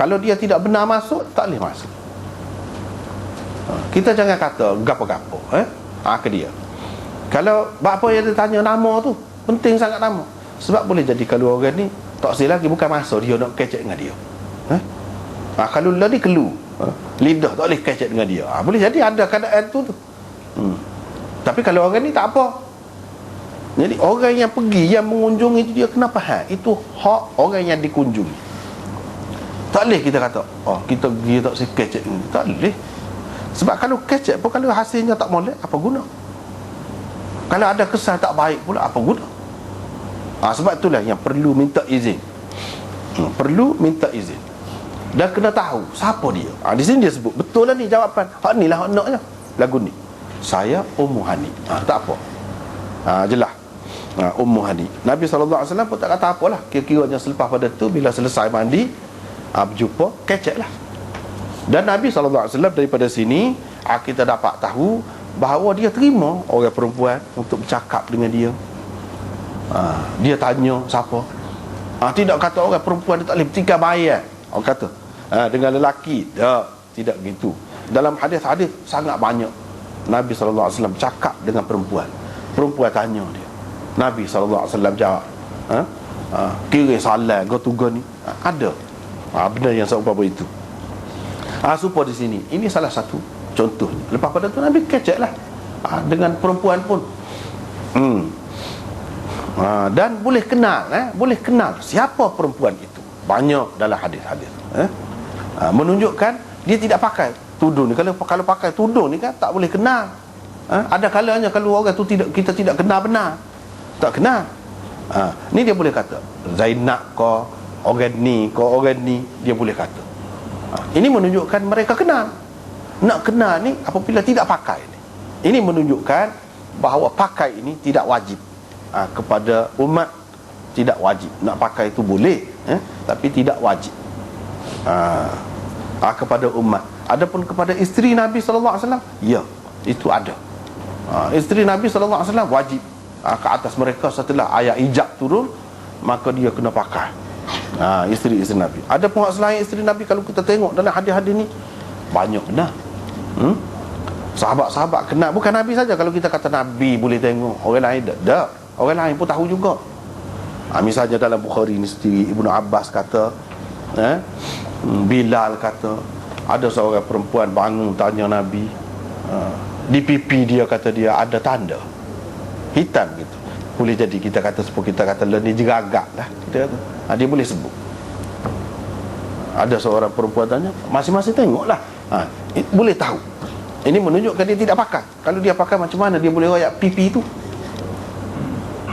kalau dia tidak benar masuk tak boleh masuk. Ha, kita jangan kata gapo-gapo eh? Ha, ke dia. Kalau apa yang dia tanya nama tu penting sangat nama. Sebab boleh jadi kalau orang ni tak silap lagi bukan masuk dia nak kecek dengan dia. Eh? Ha, kalau lah ni kelu ha, lidah tak boleh kecek dengan dia. Ha, boleh jadi ada keadaan tu tu. Hmm. tapi kalau orang ni tak apa. Jadi orang yang pergi yang mengunjungi itu dia kenapa ha itu hak orang yang dikunjungi tak boleh kita kata oh kita pergi tak si kecek ni. Tak boleh sebab kalau kecek pun kalau hasilnya tak boleh apa guna? Kalau ada kesan tak baik pula apa guna? Ha, sebab itulah yang perlu minta izin. Hmm, perlu minta izin. Dan kena tahu siapa dia. Ha, di sini dia sebut betul lah ni jawapan. Hak ni lah hak naknya lagu ni. Saya Ummu Hani ha, tak apa. Ha, jelas ha, Ummu Hani Nabi SAW pun tak kata apalah kira-kiranya selepas pada tu bila selesai mandi ha, berjumpa kecek lah. Dan Nabi SAW daripada sini ha, kita dapat tahu bahawa dia terima orang perempuan untuk bercakap dengan dia. Ha, dia tanya siapa? Ha, tidak kata orang perempuan dia tak boleh tinggal bayar orang kata ha, dengan lelaki. Tak, tidak gitu dalam hadis-hadis sangat banyak Nabi SAW bercakap dengan perempuan. Perempuan tanya dia. Nabi SAW jawab ha? Ha, kira salah kau ni. Ha, ada ha, benda yang seumpama itu. Ha, supaya di sini. Ini salah satu contoh lepas pada tu Nabi kecek lah. Ha, dengan perempuan pun. Hmm. ha, dan boleh kenal eh? boleh kenal siapa perempuan itu. Banyak dalam hadis-hadis eh? ha, menunjukkan dia tidak pakai tudung ni. Kalau kalau pakai tudung ni kan tak boleh kenal. Ha? ada kalanya kalau orang tu tidak kita tidak kenal benar. Tak kenal. Ha, ni dia boleh kata Zainab kau orang ni kau orang ni dia boleh kata. Ini menunjukkan mereka kenal. Nak kenal ni apabila tidak pakai ni ini menunjukkan bahawa pakai ini tidak wajib. Ha, kepada umat tidak wajib. Nak pakai itu boleh eh, tapi tidak wajib. Ha, ha, kepada umat. Adapun kepada isteri Nabi wasallam ya itu ada. Ha, isteri Nabi wasallam wajib ha, ke atas mereka setelah ayat ijab turun maka dia kena pakai ha, isteri-isteri Nabi. Ada pun selain isteri Nabi kalau kita tengok dalam hadis-hadis ni banyak benar hmm? sahabat-sahabat kenal bukan Nabi saja. Kalau kita kata Nabi boleh tengok orang lain tak tak. Orang lain pun tahu juga. Ha, misalnya dalam Bukhari ni sendiri Ibnu Abbas kata eh, Bilal kata ada seorang perempuan bangun tanya Nabi ha, di pipi dia kata dia ada tanda. Hitam gitu. Boleh jadi kita kata seperti kita kata ni jeragak lah kita kata ha, dia boleh sebut. Ada seorang perempuan tanya masing-masing tengoklah. Ha, boleh tahu. Ini menunjukkan dia tidak pakai. Kalau dia pakai macam mana dia boleh royak pipi itu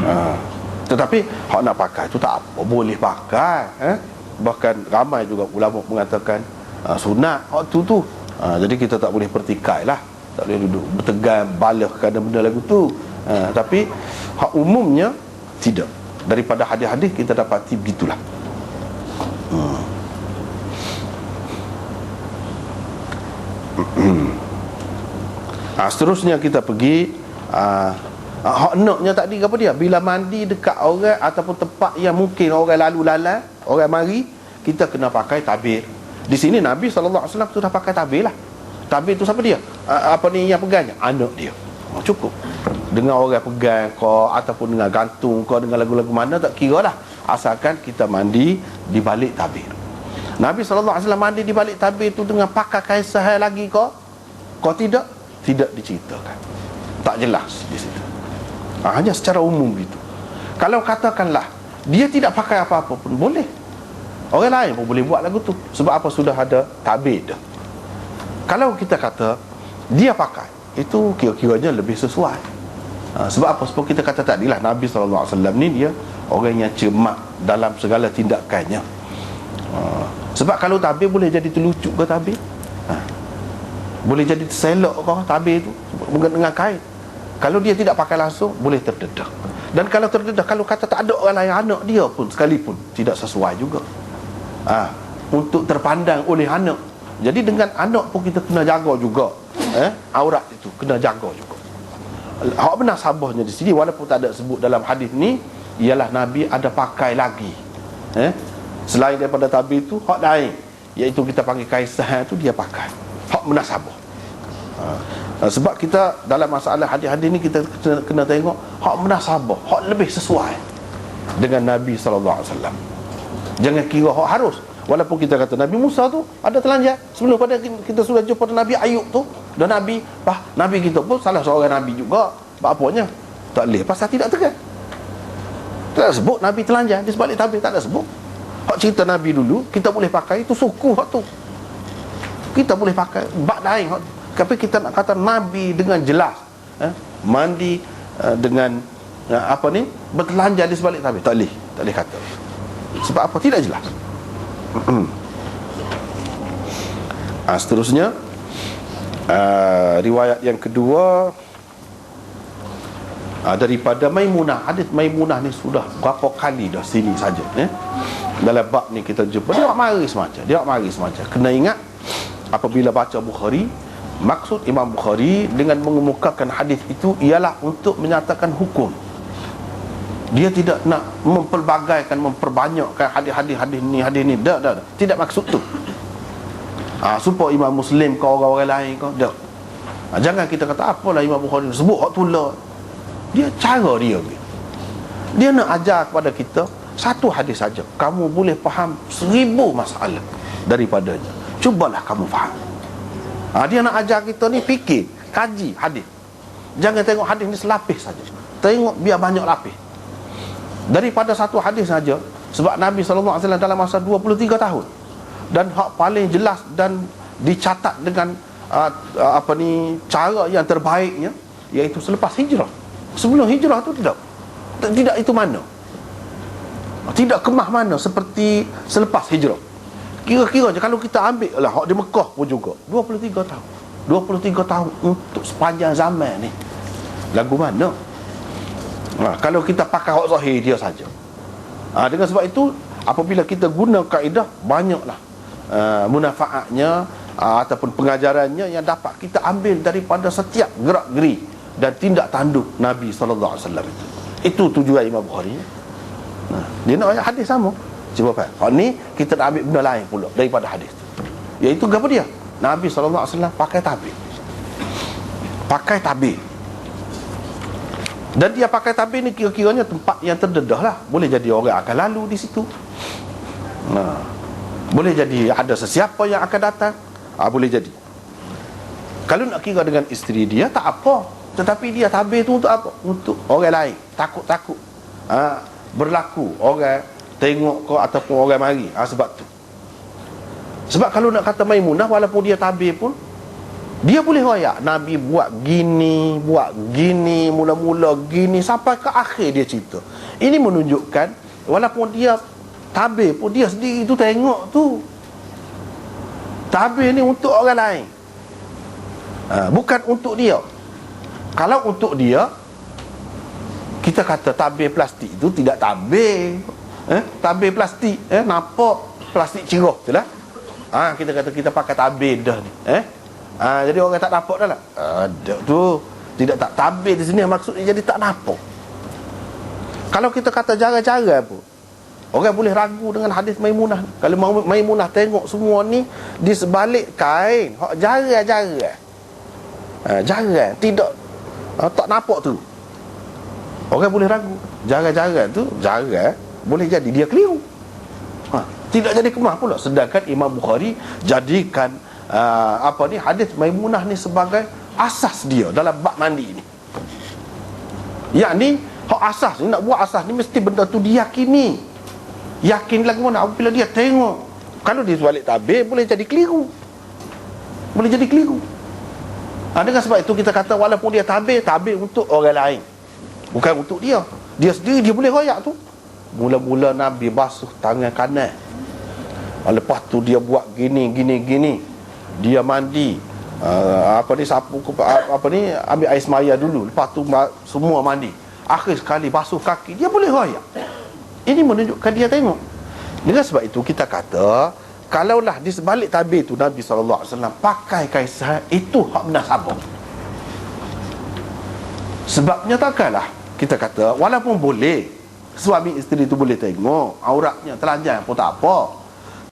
ha, tetapi hak nak pakai itu tak apa. Boleh pakai eh? bahkan ramai juga ulama mengatakan ha, sunat hak tu tu. Ha, jadi kita tak boleh pertikai lah. Tak boleh duduk bertegang balik kerana benda lagu tu. Ha, tapi hak umumnya tidak daripada hadis-hadis kita dapati begitulah hmm. ha, seterusnya kita pergi ha, hak naknya tadi apa dia? Bila mandi dekat orang ataupun tempat yang mungkin orang lalu lalang orang mari kita kena pakai tabir. Di sini Nabi SAW sudah pakai tabir lah. Tabir tu siapa dia? Apa ni yang pegangnya anak dia. Oh, cukup dengan orang pegang kau ataupun dengan gantung kau dengan lagu-lagu mana tak kira lah. Asalkan kita mandi di balik tabir. Nabi SAW mandi di balik tabir tu dengan pakai kain sehari lagi kau? Kau tidak? Tidak diceritakan. Tak jelas di situ. Ha, hanya secara umum gitu. Kalau katakanlah dia tidak pakai apa-apa pun boleh. Orang lain pun boleh buat lagu tu. Sebab apa? Sudah ada tabir dah. Kalau kita kata dia pakai itu kira-kiranya lebih sesuai Ha, sebab apa? Sebab kita kata tadi lah Nabi SAW ni dia orang yang cermat dalam segala tindakannya. Ha, sebab kalau tabir boleh jadi terlucuk ke tabir? Ha, boleh jadi terselok ke tabir tu? Bukan dengan kain. Kalau dia tidak pakai langsung, boleh terdedah. Dan kalau terdedah, kalau kata tak ada orang lain anak dia pun sekalipun, tidak sesuai juga. Ha, untuk terpandang oleh anak. Jadi dengan anak pun kita kena jaga juga. Eh, aurat itu kena jaga juga hak benar sabahnya di sini walaupun tak ada sebut dalam hadis ni ialah nabi ada pakai lagi. Eh? Selain daripada tabi itu hak lain iaitu kita panggil kaisah tu dia pakai. Hak munasabah ha. sebab kita dalam masalah hadis-hadis ni kita kena, kena tengok hak munasabah hak lebih sesuai dengan Nabi sallallahu alaihi wasallam. Jangan kira hak harus. Walaupun kita kata Nabi Musa tu ada telanjang sebelum pada kita sudah jumpa Nabi Ayub tu dan Nabi bah, Nabi kita pun salah seorang Nabi juga. Apa apanya? Tak boleh. Pasal tidak tegas tak sebut Nabi telanjang. Di sebalik tabir tak ada sebut. Hak cerita Nabi dulu Kita boleh pakai Itu suku hak tu. Kita boleh pakai Bak lain Tapi kita nak kata Nabi dengan jelas eh, Mandi uh, Dengan uh, Apa ni Bertelanjang di sebalik tabir. Tak boleh Tak boleh kata. Sebab apa? Tidak jelas. Uh, Seterusnya uh, Riwayat yang kedua uh, Daripada Maimunah. Hadis Maimunah ni sudah Berapa kali dah sini saja eh? dalam bab ni kita jumpa. Dia mari semacam dia mari semacam kena ingat apabila baca Bukhari maksud Imam Bukhari dengan mengemukakan hadis itu ialah untuk menyatakan hukum. Dia tidak nak mempelbagaikan memperbanyakkan hadis-hadis hadis ni hadis ni. Dak dak tidak maksud tu ha, supaya Imam Muslim ke orang-orang lain ke dak ha, jangan kita kata apalah Imam Bukhari sebut hak tu lah dia cara dia dia nak ajar kepada kita satu hadis saja. Kamu boleh faham seribu masalah daripadanya. Cubalah kamu faham. Ha, dia nak ajar kita ni fikir kaji hadis. Jangan tengok hadis ni selapis saja. Tengok biar banyak lapis. Daripada satu hadis saja sebab Nabi SAW dalam masa 23 tahun dan hak paling jelas dan dicatat dengan uh, apa ni cara yang terbaiknya iaitu selepas hijrah. Sebelum hijrah tu tidak. Tidak itu mana. Tidak kemah mana seperti selepas hijrah. Kira-kira je kalau kita ambil lah hak di Mekah pun juga 23 tahun. 23 tahun untuk sepanjang zaman ni. Lagu mana? Ha, kalau kita pakai hak zahir dia saja. Ha, dengan sebab itu apabila kita guna kaedah banyaklah uh, munafaatnya uh, ataupun pengajarannya yang dapat kita ambil daripada setiap gerak-geri dan tindak tanduk Nabi sallallahu alaihi wasallam itu itu tujuan Imam Bukhari Nah, dia nak ayat hadis sama. Cuba faham. Hak ni kita nak ambil benda lain pula daripada hadis tu. Iaitu apa dia? Nabi SAW pakai tabir. Pakai tabir. Dan dia pakai tabir ni kira-kiranya tempat yang terdedah lah. Boleh jadi orang akan lalu di situ. Nah, boleh jadi ada sesiapa yang akan datang. Ah, boleh jadi. Kalau nak kira dengan isteri dia, tak apa. Tetapi dia tabir tu untuk apa? Untuk orang lain. Takut-takut. Ah, berlaku orang tengok kau ataupun orang mari ha, sebab tu sebab kalau nak kata Maimunah walaupun dia tabir pun dia boleh royak Nabi buat gini buat gini mula-mula gini sampai ke akhir dia cerita ini menunjukkan walaupun dia tabir pun dia sendiri tu tengok tu. Tabir ni untuk orang lain. Ha, bukan untuk dia. Kalau untuk dia kita kata tabir plastik itu tidak tabir. Eh tabir plastik eh nampak plastik cerah tu lah. Ha, kita kata kita pakai tabir dah ni eh. Ha, jadi orang tak nampak dah lah. Ada tu. Tidak tak tabir di sini maksudnya jadi tak nampak. Kalau kita kata cara-cara pun Orang boleh ragu dengan hadis Maimunah. Kalau Maimunah tengok semua ni Di sebalik kain. Hak jara-jara ha, Jara Tidak ha, Tak nampak tu. Orang boleh ragu. Jarang-jarang tu Jarang Boleh jadi dia keliru. Ha, Tidak jadi kemah pula. Sedangkan Imam Bukhari Jadikan uh, Apa ni Hadis Maimunah ni sebagai Asas dia Dalam bak mandi ni. Yang ni Hak asas ni Nak buat asas ni Mesti benda tu diyakini Yakin lagi mana? Apabila dia tengok Kalau dia balik tabir Boleh jadi keliru. Boleh jadi keliru. Ha, Dengan sebab itu kita kata Walaupun dia tabir Tabir untuk orang lain. Bukan untuk dia. Dia sendiri dia boleh royak tu. Mula-mula Nabi basuh tangan kanan. Lepas tu dia buat gini gini gini. Dia mandi. Uh, Apa ni sapu Apa ni ambil air semaya dulu. Lepas tu semua mandi. Akhir sekali basuh kaki Dia boleh royak Ini menunjukkan dia tengok. Dengan sebab itu kita kata Kalaulah di sebalik tabir tu Nabi SAW Pakai kaisar Itu hak benar sabuk Sebabnya takkanlah kita kata walaupun boleh suami isteri tu boleh tengok auratnya telanjang pun tak apa